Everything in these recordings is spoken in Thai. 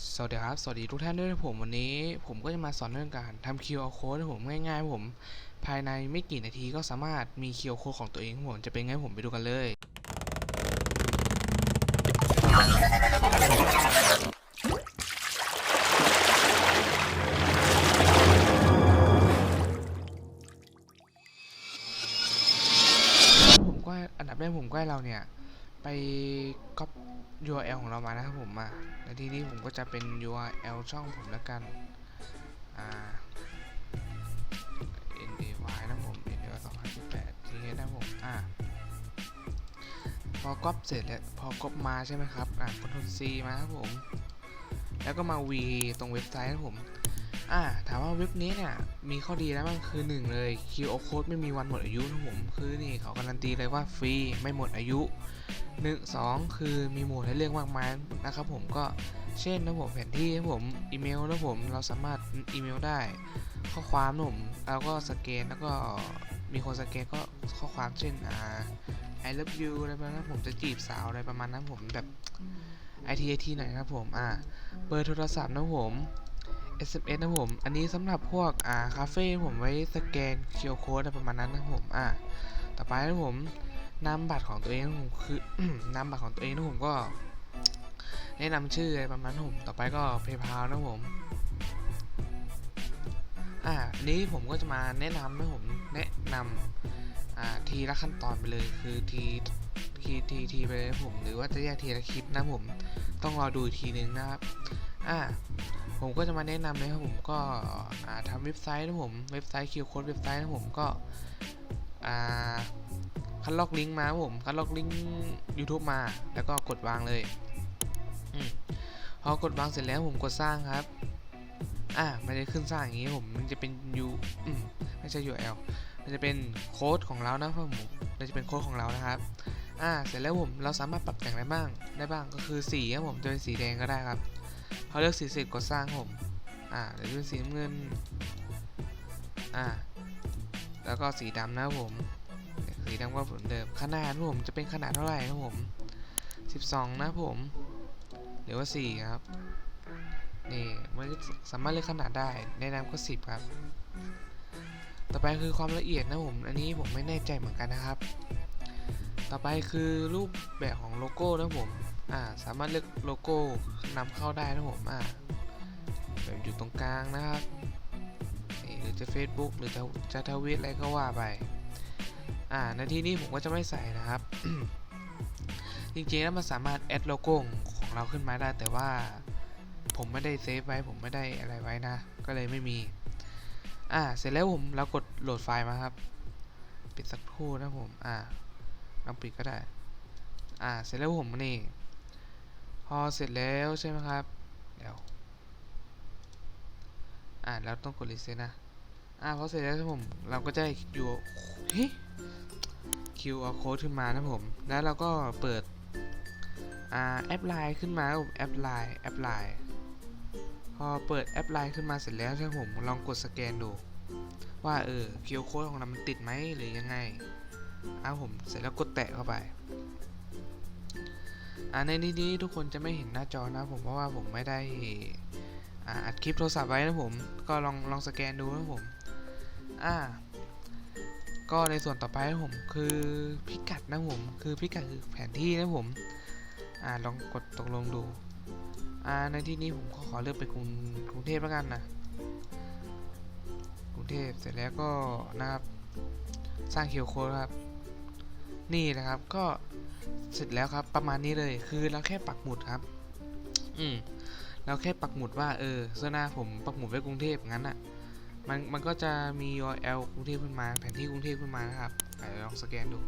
สวัสดีครับ สวัสดีทุกท่านด้วยนะผมวันนี้ ผมก็จะมาสอนเรื่องการทำ QR code ให้ผมง่ายๆผม ภายในไม่กี่นาทีก็สามารถมี QR code ของตัวเองของผมจะเป็นไงผมไปดูกันเลย ผมก็อันดับแรกผมก็ให้เราเนี่ย ไปก๊อป URL ของเรามานะครับผมมาในที่นี้ผมก็จะเป็น URL ช่องผมแล้วกันอ่า NAY นะผม NAY 2018ทีนี้นะผมอ่าพอก๊อปเสร็จแล้วพอก๊อปมาใช่ไหมครับอ่า Ctrl C มาครับผม แล้วก็มา V ตรงเว็บไซต์นะผมอ่าถามว่าเว็บนี้เนี่ยมีข้อดีแล้วมันคือหนึ่งเลย QR code ไม่มีวันหมดอายุนะผม คือนี่เขาการันตีเลยว่าฟรีไม่หมดอายุ หนึ่งสองคือมีโหมดให้เลือกมากมายนะครับผมก็เช่นนะผมแผนที่นะผมอีเมลนะผมเราสามารถอีเมลได้ ข้อความนะผมแล้วก็สแกนแล้วก็มีคนสแกนก็ข้อความเช่นอ่า I love you อะไรประมาณนั้นผมจะจีบสาวอะไรประมาณนั้นผมแบบ IT IT หน่อยครับผมอ่าเบอร์โทรศัพท์นะผม SMS นะผม อันนี้สำหรับพวกอ่าคาเฟ่ผมไว้สแกน QR code อะไรประมาณนั้นนะผมอ่าต่อไปนะผม นามบัตรของตัวเองนะผมคือนามบัตรของตัวเองนะผมก็ แนะนำชื่ออะไรประมาณนั้นผมต่อไปก็ PayPal นะผมอ่าอันนี้ผมก็จะมาแนะนำนะผมแนะนำอ่าทีละขั้นตอนไปเลยคือทีทีทีทีไปเลยนะผม หรือว่าจะแยกทีละคลิปนะผมต้องรอดูอีกทีนึงนะครับอ่าผมก็จะมาแนะนำเลยครับผมก็อ่าทำเว็บไซต์นะผมเว็บไซต์คิวโค้ดเว็บไซต์นะผมก็อ่า คัดลอกลิงก์มาผมคัดลอกลิงก์ YouTube มา แล้วก็กดวางเลยอพอกดวางเสร็จแล้วผมกดสร้างครับ อ่ามันจะขึ้นสร้างอย่างนี้ผมมันจะเป็น U อืมไม่ใช่ URL มันจะเป็นโค้ดของเรานะครับผมมันจะเป็นโค้ดของเรานะครับ อ่าเสร็จแล้วผมเราสามารถปรับแต่งได้บ้างได้บ้างก็คือสีครับผมจะเป็นสีแดงก็ได้ครับพอเลือกสีเสร็จกดสร้างผมอ่าเดี๋ยวจะเป็นสีน้ำเงินอ่าแล้วก็สีดำนะครับผม สีดำก็เหมือนเดิมขนาดผมจะเป็นขนาดเท่าไหร่นะผม 12 นะผมหรือว่า 4 ครับ นี่มันสามารถเลือกขนาดได้แนะนำก็ 10 ครับ ต่อไปคือความละเอียดนะผม อันนี้ผมไม่แน่ใจเหมือนกันนะครับ ต่อไปคือรูปแบบของโลโก้นะผมอ่าสามารถเลือกโลโก้นำเข้าได้นะผมอ่าแบบอยู่ตรงกลางนะครับหรือจะ Facebook หรือจะจะทวิตอะไรก็ว่าไป อ่าในที่นี้ผมก็จะไม่ใส่นะครับ จริงๆแล้วมันสามารถแอดโลโก้ของเราขึ้นมาได้ แต่ว่าผมไม่ได้เซฟไว้ ผมไม่ได้อะไรไว้นะ ก็เลยไม่มี อ่า เสร็จแล้วผมเรากดโหลดไฟล์มาครับ ปิดสักครู่นะผม อ่าลองปิดก็ได้ อ่า เสร็จแล้วผมนี่ พอเสร็จแล้วใช่ไหมครับ เดี๋ยว อ่า แล้วต้องกดรีเซ็ตนะ อ่า พอเสร็จแล้วครับผม เราก็จะอยู่เฮ้ QR code ขึ้นมานะผม แล้วเราก็เปิดอแอปไลน์ขึ้นมาผมแอปไลน์แอปไลน์พอเปิดแอปไลน์ขึ้นมาเสร็จแล้วใช่ไหมผมลองกดสแกนดู ว่าเออ QR code ของเรามันติดไหมหรือยังไงอ่าผมเสร็จแล้วกดแตะเข้าไปอ่าในนี้นี้ทุกคนจะไม่เห็นหน้าจอนะผมเพราะว่าผมไม่ได้อ่าอัดคลิปโทรศัพท์ไว้นะผม ก็ลองลองสแกนดูนะผม อ่า ก็ในส่วนต่อไปนะผมคือพิกัดนะผมคือพิกัดคือแผนที่นะผมอ่าลองกดตกลงดูอ่าในที่นี้ผมขอขอเลือกเป็นกรุงกรุงเทพแล้วกันนะกรุงเทพเสร็จแล้วก็นะครับสร้างเคียวโค้ดครับนี่นะครับก็เสร็จแล้วครับประมาณนี้เลยคือเราแค่ปักหมุดครับ อืมเราแค่ปักหมุดว่าเออเสื้อหน้าผมปักหมุดไว้กรุงเทพงั้นอะ มันมันก็จะมี URL กรุงเทพขึ้นมา แผนที่กรุงเทพขึ้นมานะครับลองสแกนดู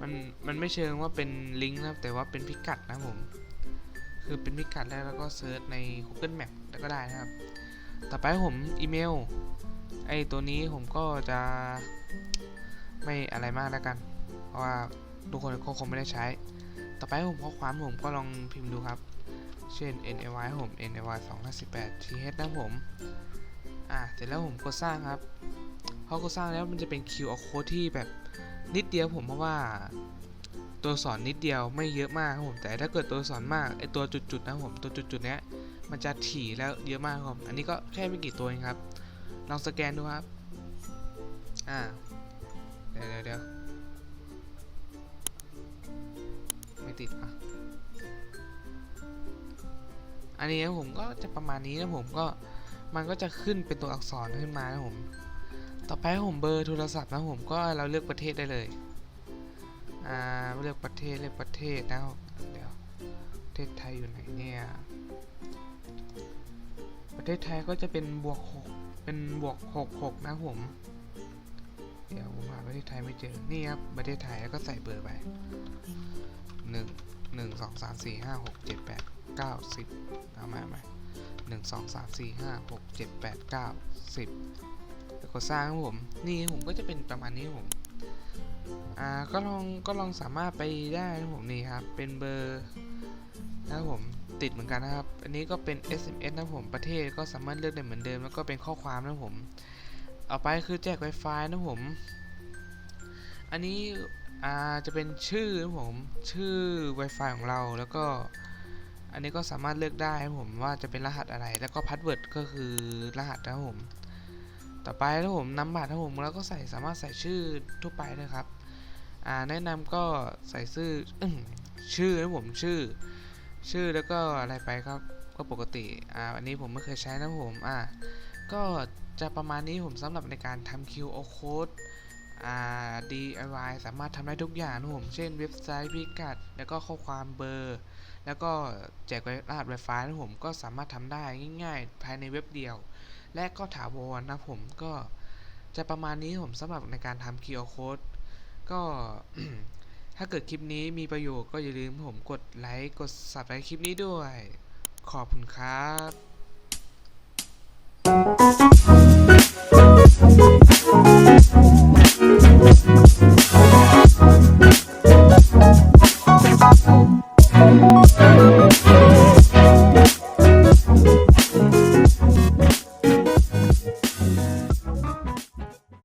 มันมันไม่เชิงว่าเป็นลิงก์นะครับแต่ว่าเป็นพิกัดนะผม คือเป็นพิกัดแล้วแล้วก็เซิร์ชใน Google Map แล้วก็ได้นะครับ ต่อไปผมอีเมล ไอตัวนี้ผมก็จะไม่อะไรมากแล้วกัน เพราะว่าทุกคนก็คงไม่ได้ใช้ ต่อไปผมข้อความผมก็ลองพิมพ์ดูครับ เช่น ny ผม ny 2018 th นะผม อะเสร็จแล้วผมกดสร้างครับพอกดสร้างแล้วมันจะเป็น QR code ที่แบบนิดเดียวผมเพราะว่า ตัวสอักษรนิดเดียวไม่เยอะมากครับผมแต่ถ้าเกิดตัวสอักษรมากไอตัวจุดๆนะผมตัวจุดๆเนี้ยมันจะถี่แล้วเยอะมากครับ อันนี้ก็แค่ไม่กี่ตัวเองครับ ลองสแกนดูครับ อ่า เดี๋ยวเดี๋ยวเดี๋ยวไม่ติดอะ อันนี้นะผมก็จะประมาณนี้นะผมก็ มันก็จะขึ้นเป็นตัวอักษรขึ้นมานะผม ต่อไปผมเบอร์โทรศัพท์นะผมก็เราเลือกประเทศได้เลย อ่าเลือกประเทศเลือกประเทศนะเดี๋ยวประเทศไทยอยู่ไหนเนี่ย ประเทศไทยก็จะเป็นบวกหกเป็นบวกหกหกนะผม เดี๋ยวผมหาประเทศไทยไม่เจอ นี่ครับประเทศไทยแล้วก็ใส่เบอร์ไปหนึ่งหนึ่งสองสามสี่ห้าหกเจ็ดแปดเก้าสิบเอามาไหม หนึ่งสองสามสี่ห้าหกเจ็ดแปดเก้าสิบแล้วก็สร้างครับผม นี่ผมก็จะเป็นประมาณนี้ผมอ่าก็ลองก็ลองสามารถไปได้นะผมนี่ครับ เป็นเบอร์นะครับผมติดเหมือนกันนะครับ อันนี้ก็เป็น SMS นะผมประเทศก็สามารถเลือกได้เหมือนเดิม แล้วก็เป็นข้อความนะผมเอาไปคือแจก Wi-Fi นะผม อันนี้อ่าจะเป็นชื่อนะผมชื่อ Wi-Fi ของเราแล้วก็ อันนี้ก็สามารถเลือกได้นะครับผมว่าจะเป็นรหัสอะไร แล้วก็พาสเวิร์ดก็คือรหัสนะครับผม ต่อไปนะครับผมนำบัตรนะครับผมแล้วก็ใส่สามารถใส่ชื่อทั่วไปนะครับ อ่าแนะนำก็ใส่ชื่ออื้อชื่อนะผมชื่อ ชื่อแล้วก็อะไรไปครับก็ปกติ อ่า อันนี้ผมไม่เคยใช้นะผม อ่า ก็จะประมาณนี้ผมสำหรับในการทำ QR code DIY สามารถทำได้ทุกอย่างนะผมเช่นเว็บไซต์พิกัด แล้วก็ข้อความเบอร์ แล้วก็แจกรหัส Wi-Fi นะผมก็สามารถทำได้ง่าย ๆ ภายในเว็บเดียว และก็ถาวรนะผมก็จะประมาณนี้ผมสำหรับในการทำ QR code ก็ถ้าเกิดคลิปนี้มีประโยชน์ก็อย่าลืมผมกดไลค์กด subscribe คลิปนี้ด้วย ขอบคุณครับ